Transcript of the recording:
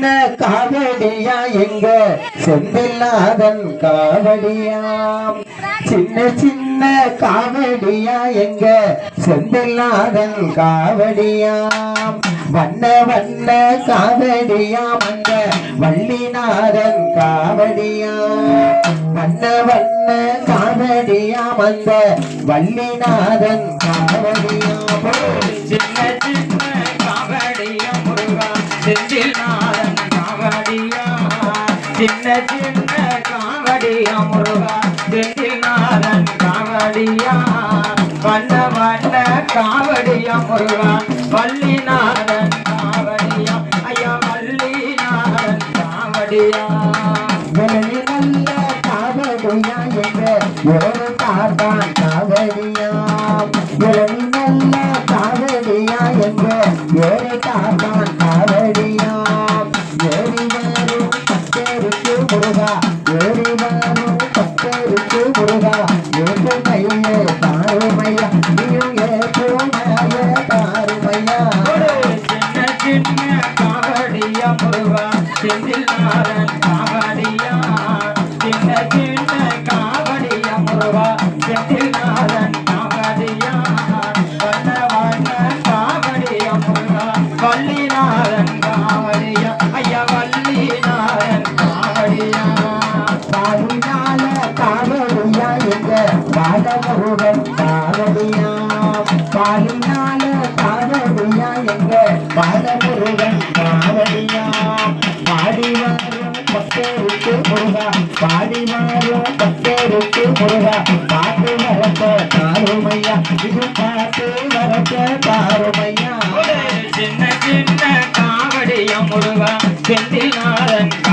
என்ன காவடியா எங்க? செந்தில்லாதன் காவடியாம். சின்ன சின்ன காவடியா எங்க? செந்தில்லாதன் காவடியாம். வண்ண வண்ண காவடியாம் அங்க. வள்ளிநாதன் காவடியாம். வண்ண வண்ண காவடியாம் அந்த வள்ளிநாதன் காவடியாம். சின்ன சின்ன சின்ன சின்ன காவடியா முருகா செந்தில் நாதன் காவடியா? வண்ண வண்ண காவடியா முருகா வள்ளிநாதன் காவடியா? ஐயா வள்ளிநாதன் காவடியா? வெளி நல்ல காவடியா எங்க? ஒரு கார்தான் காவடியாம் வெளி நல்ல காவடியா எங்க? ஒரு கார்தான் காவடியாம் முருகா ஏறினாலும் வரும் பத்தருக்கு முருகா. ஏற்று மையே தாருமையா நீயும் ஏற்றுமைய தாருமையா. சின்ன சின்ன காவடியா முருகா செந்தில் நாதன் காவடியா. சின்ன சின்ன காவடியா முருகா செந்தில் நாதன் காவடியா. வண்ண வண்ண காவடியா முருகா வள்ளிநாதன் எங்க பாலமுருகன் பாலினால காவடியா எங்க பாலமுருகன் காவடியா பாடி வரும் பக்தருக்கு முருகா. பாடி வரும் பக்தருக்கு முருகா. பாட்டு வரத்த தாருமையா. இது பாட்டு வரத்த தாருமையா. சின்ன சின்ன காவடியா முருகா. செந்தில்